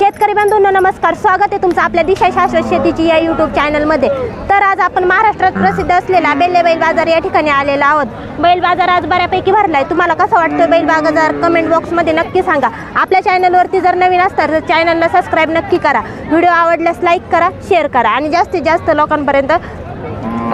शेतकरी बंधूंना नमस्कार. स्वागत आहे तुमचं आपल्या दिशा शाश्वत शेतीची या यूट्यूब चॅनलमध्ये तर आज आपण महाराष्ट्रात प्रसिद्ध असलेला बेल्ले बैल बाजार या ठिकाणी आलेला आहोत. बैल बाजार आज बऱ्यापैकी भरलाय. तुम्हाला कसा वाटतं बैल बाजार? कमेंट बॉक्समध्ये नक्की सांगा. आपल्या चॅनलवरती जर नवीन असतात तर चॅनलला सबस्क्राईब नक्की करा. व्हिडिओ आवडल्यास लाईक करा शेअर करा आणि जास्तीत जास्त लोकांपर्यंत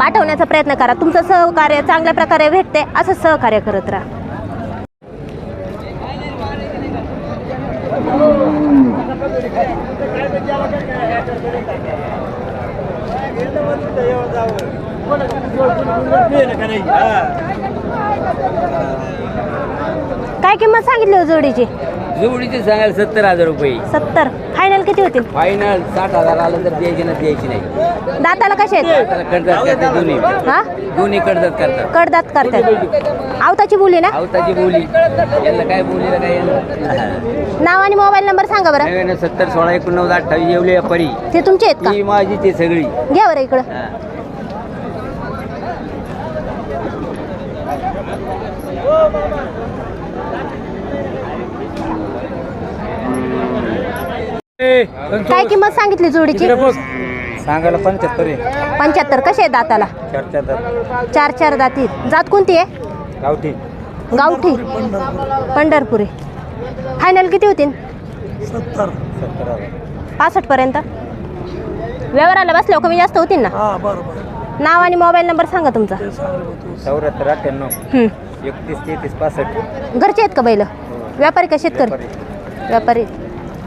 पाठवण्याचा प्रयत्न करा. तुमचं सहकार्य चांगल्या प्रकारे भेटते. असं सहकार्य करत राहा. काय किंमत सांगितली हो जोडीची? जोडीचे सांगायला सत्तर हजार रुपये. सत्तर. फायनल किती होतील? फायनल साठ हजार आलं तर द्यायची ना द्यायची नाही. दाताला कसे आहेत? त्याला कडदात करतात दोन्ही. हा? दोन्ही कडदात करतात. कडदात करतात. आवताची बोली ना? आवताची बोली. यांना काय बोलीला काय यांना? नाव आणि मोबाईल नंबर सांगा बरं. नव्याण्णव सत्तर सोळा एकोणनव्वद अठ्ठावीस येवले परी. ते तुमचे आहेत का? माझी ते सगळी. घ्या बरं इकडं. हा. काय किंमत सांगितली जोडीची? सांगायला पंच्याहत्तर. आहे पंच्याहत्तर. कसे आहेत दाताला? चार चार चार दाती. जात कोणती आहे? गावठी. गावठी. पंढरपुरी. फायनल किती होतील सत्तर. सत्तर हजार पासष्ट पर्यंत. व्यवहाराला बसल्यावर कमी जास्त होतील ना. हा नाव आणि मोबाईल नंबर सांगा तुमचा. ते चौऱ्याहत्तर अठ्ठ्याण्णव. हं. एकतीस तेहतीस पासष्ट. घरचे आहेत का बैल? व्यापारी का शेतकरी? व्यापारी.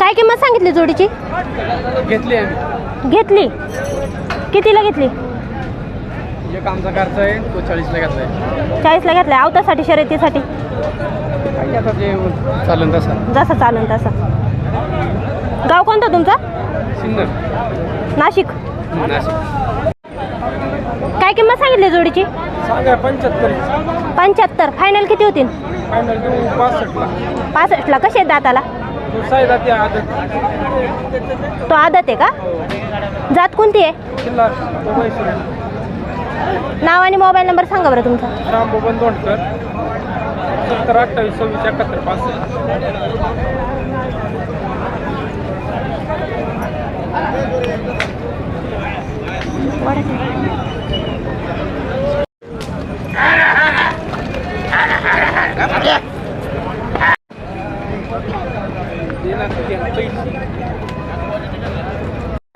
काय किंमत सांगितली जोडीची? घेतली आम्ही घेतली. कितीला घेतली? एक आमचा खर्च आहे तो चाळीसला घेतला आहे चाळीसला घेतला आवतासाठी शर्यतीसाठी? काही आता जे चालेल तसा. जसा चालेल तसा. गाव कोणतं तुमचं? सिन्नर. नाशिक. नाशिक. काय किंमत सांगितली जोडीची? सांगा पंच्याहत्तर. पंच्याहत्तर. फायनल किती होतील? फायनल देऊ पासष्टला पासष्टला कसे आहेत दाताला? तो साईदा त्या आदत. तो आदत आहे का? जात कोणती आहे? किल्ला नाव आणि मोबाईल नंबर सांगा बरं तुमचा. राम बबन दोंडकर. सत्तर अठ्ठावीस सव्वीस एकाहत्तर पासष्ट.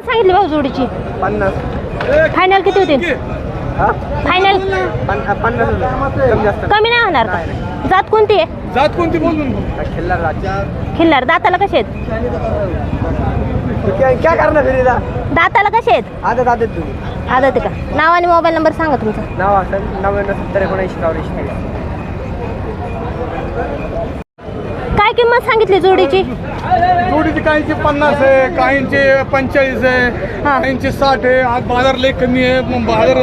सांगितली भाऊ जोडीची. पन्नास. फायनल किती होतील? फायनल पन्नास कमी नाही होणार का? जात कोणती आहे? जात कोणती बोलून खिल्लार राजा? खिल्लार दाताला कसे आहेत? क्या क्या करणार फिर इधर दाताला कसे आहेत? आदत आदत तुम्ही आदत आहे का? नाव आणि मोबाईल नंबर सांगा तुमचा. नाव असेल नव्याण्णव सत्तर एकोणऐंशी चौऱ्याऐंशी काय किंमत सांगितली जोडीची? जोडीची काहींची पन्नास आहे काहींचे पंचेचाळीस आहे हा. काहींचे साठ आहे. आज बाजार लय कमी आहे. मग बाजार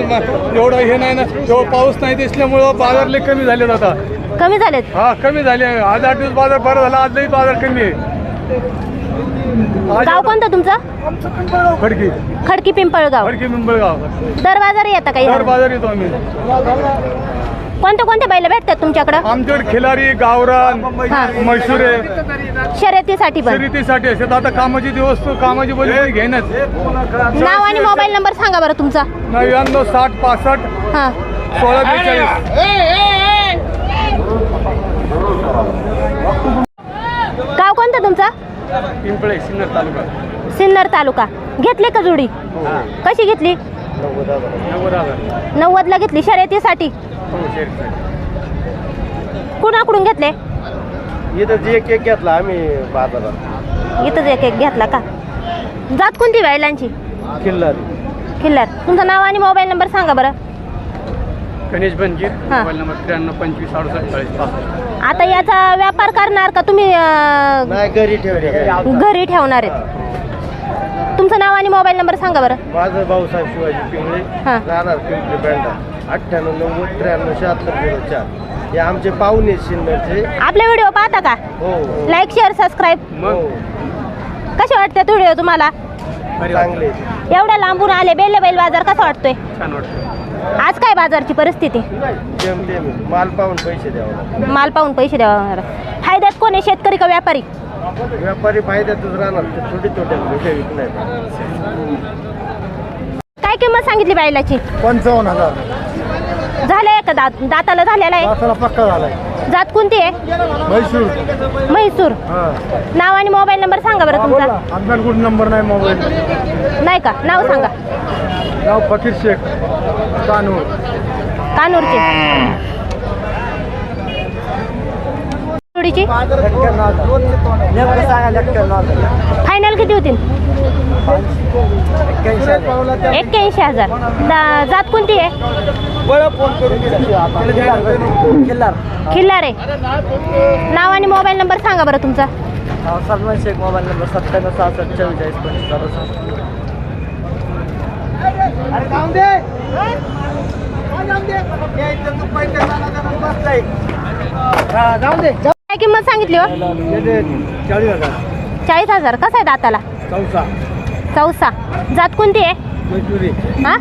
एवढं हे नाही ना एवढं पाऊस नाही दिसल्यामुळं बाजार लय कमी झालेत आता कमी झालेत? हा कमी झाले. आज आठ दिवस बाजार बरं झाला. आज लई बाजार कमी आहे. गाव कोणतं तुमचं? खडकी. खडकी पिंपळगाव. खडकी मुंबईगाव दर बाजार येतं काही दर बाजार येतो आम्ही. कोणते कोणते बैल भेटतात तुमच्याकडं? आमच्याकडे खिलारी गावरान हा. म्हैसूर आहे. शर्यतीसाठी पण. शर्यतीसाठी असतात आता कामाची दिवस कामाची बोली घेणंच नाव आणि मोबाईल नंबर सांगा बरं तुमचा. नव्याण्णव साठ पासष्ट हां. सोळा बेचाळीस गाव कोणतं तुमचं पिंपळे सिन्नर तालुका. सिन्नर तालुका. घेतली का जोडी? कशी घेतली? नव्वद हजार. नव्वदला घेतली शर्यतीसाठी? हो कुणाकडून घेतले? इथं जे एक एक घेतला आम्ही बाजारात. इथंच एक एक घेतला का? जात कोणती बैलांची? किल्ला खिल्लार तुमचं नाव आणि मोबाईल नंबर सांगा बरं. गणेश बनजीर हा. मोबाईल नंबर त्र्याण्णव पंचवीस अडुसष्ट चाळीस पासष्ट. आता याचा व्यापार करणार का तुम्ही अं, नाही घरी ठेवले. घरी ठेवणार आहेत? तुमचं नाव आणि मोबाईल नंबर सांगा बरं. माझं भाऊसाहेब शिवाजी पिंगळे हा. राहणार पिंपरी बँडा अठ्ठ्याण्णव नव्वद त्र्याण्णव शहात्तर झिरो चार. हे आमचे पाहुणे सिन्नरचे. आपले व्हिडिओ पाहता का? हो. लाईक शेअर सबस्क्राईब कसे वाटतात व्हिडिओ तुम्हाला? चांगले एवढ्या लांबून आले बेले बैल बाजार कसा वाटतोय? छान वाटतं आज काय बाजारची परिस्थिती? जेम तेम माल पाहून पैसे द्यावं. माल पाहून पैसे द्यावा फायद्यात कोण आहे शेतकरी का व्यापारी? व्यापारी फायद्यातच राहणार ते छोटे छोटे मोठे विकणार काय किंमत सांगितली बैलाची पंचावन्न हजार. झालंय का दात दाताला झालेला आहे? पक्का झालाय. जात कोणती आहे? म्हैसूर. म्हैसूर. हा. नाव आणि मोबाईल नंबर सांगा बरं तुमचा. कुठे नंबर नाही मोबाईल? नाही का? नाव सांगा. गाव फकीर शेख. कानूर. कानूरची. जोडीची फायनल किती होतील? एक्क्याऐंशी हजार. दा- जात कोणती आहे? खिल्लार आहे. नाव आणि मोबाईल नंबर सांगा बरं तुमचा. सलमान शेख मोबाईल नंबर सत्त्याण्णव सहासष्ट चव्वेचाळीस पंचवीस अडुसष्ट जाऊ दे. काय किंमत सांगितली हो? चाळीस हजार. चाळीस हजार कसा आहे दाताला? चौसा. चौसा जात कोणती आहे? मैसुरी. हा?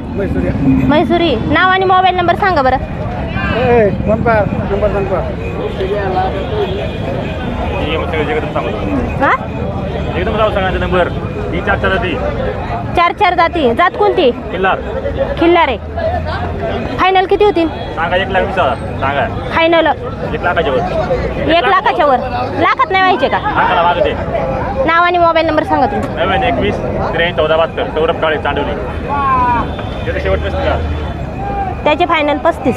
नाव आणि मोबाईल नंबर सांगा बरं. सांग हा? नंबर. ही चार चार ती चार चार जाती. जात कोणती? खिल्लार आहे फायनल किती होतील? सांगा एक लाख वीस हजार. सांगा. फायनल एक लाखाच्या वर. एक लाखाच्या वर. लाखात नाही व्हायचे का? सांगा नाव आणि मोबाईल नंबर सांगा तुम्ही. एकवीस त्र्याऐंशी चौदा बहात्तर सौरभ काळे चांडवली तिथे शेवट का त्याचे फायनल पस्तीस.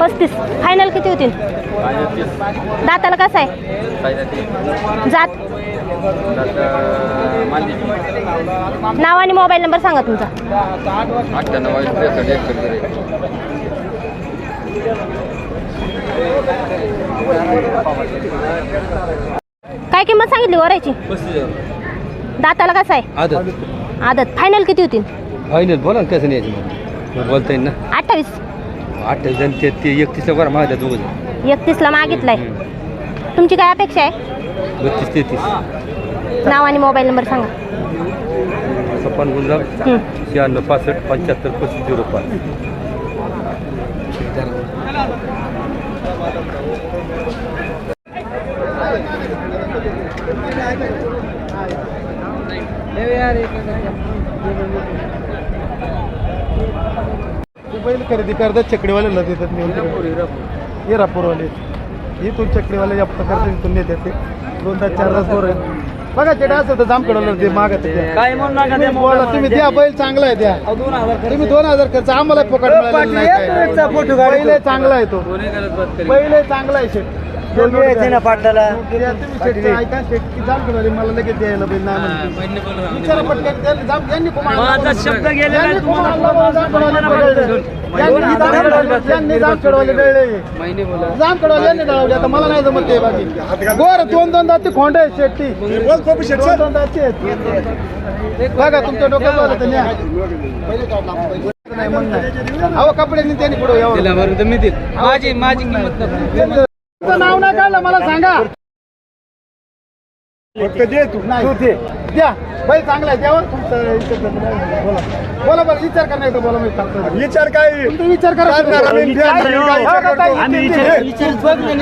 पस्तीस. फायनल किती होतील? दाताला कसं आहे? जात. नाव आणि मोबाईल नंबर सांगा तुमचा. काय किंमत सांगितली वरायची? दाताला कसं आहे? आदत. आदत. फायनल किती होतील फायनल बोला ना कसं नाही मग? बोलता येईल ना. अठ्ठावीस. अठ्ठावीस जण ते ते एकतीसला बरं मागतात दोघं जण. एकतीसला मागितलाय. तुमची काय अपेक्षा आहे? बत्तीस तेहतीस. नाव आणि मोबाईल नंबर सांगा. सप्पन गुंजाम हं. शहाण्णव पासष्ट पंच्याहत्तर पस्तीस झिरो पाच. बैल खरेदी करतात चकडीवाल्याला देतात नेऊन हिरापूरवाले. इथून चकडीवाले जप्त करतात इथून नेतात ते. दोन तास चार तास बरोबर बघा चेडा असं तर जामकडवलं ते मागत काय बोला तुम्ही द्या बैल चांगला आहे द्या. तुम्ही दोन हजार खर्च आम्हाला नाही काय. बैल चांगला आहे तो. बैल चांगला आहे शेट. ना पाटाला तुम्ही शेटचं ऐका शेट की जामकडवाले मला लगेच द्यायला बैल नाही म्हणते. विचारा पटकन त्यांनी जाम- यांनी कुमार आणला शब्द गेलेला यांनी आता मला नाही जमत ते बाकी गोर दोन दोन दाती खोंड आहे शेट्टी. दोन दोन दाती आहेत. बघा तुमच्या डोक्यात तर न्या. नाही. अहो कपडे नाही त्यांनी पुढे यावं. माझी माझी किंमत नाव नाही काढलं मला सांगा. फक्त दे तू नाही दे. द्या. बाई चांगला आहे. द्यावं तुमचं इच्छा नाही. बोला. बोला बरं विचार करा नाही तर बोला मी सांगतो. विचार काय? तुम्ही विचार करा.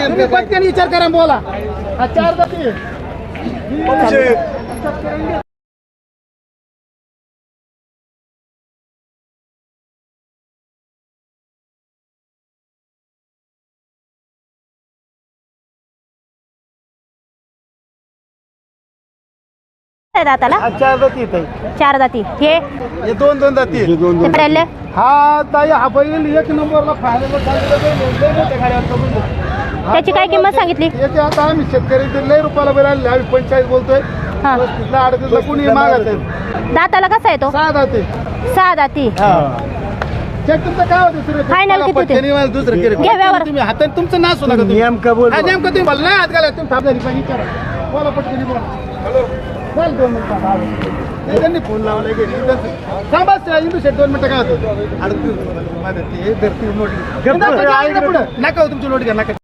आम्ही पटकन विचार करा बोला. हा चार जाती आहे दाताला? हा चार जाती येत आहे चार जाती हे? हे दोन दोन जाती आहेत. पडेल? हा ताई हा बैल एक नंबरला आहे. घ्या. त्याची काय किंमत सांगितली? याचे आता आम्ही शेतकरी ते लय रुपयाला बैल आणले. आम्ही पंचाळीस बोलतोय. हा. तिथला अडतीसला कुणी मागत आहे दाताला कसा येतो? सहा जाते सहा दाती. चेक तुमचं काय होतं सुरेश? Final किती ते? पटकन मला दुसरं केलं घे व्यवहार. तुम्ही हातात तुमचं नाश होणार नेमकं बोल. नेमकं तुम्ही बोल. नाही हात घाला. तुम्ही थांबला विचारा बोला पटकन बोला. हॅलो चाल दोन मिनिटं आलो. नाही, त्यांनी फोन लावला गेली थांबा इंदू शेट दोन मिनिटं काय होतं अडतीस माझं ते धरती मोठी नका हो तुमची लोट घ्या नका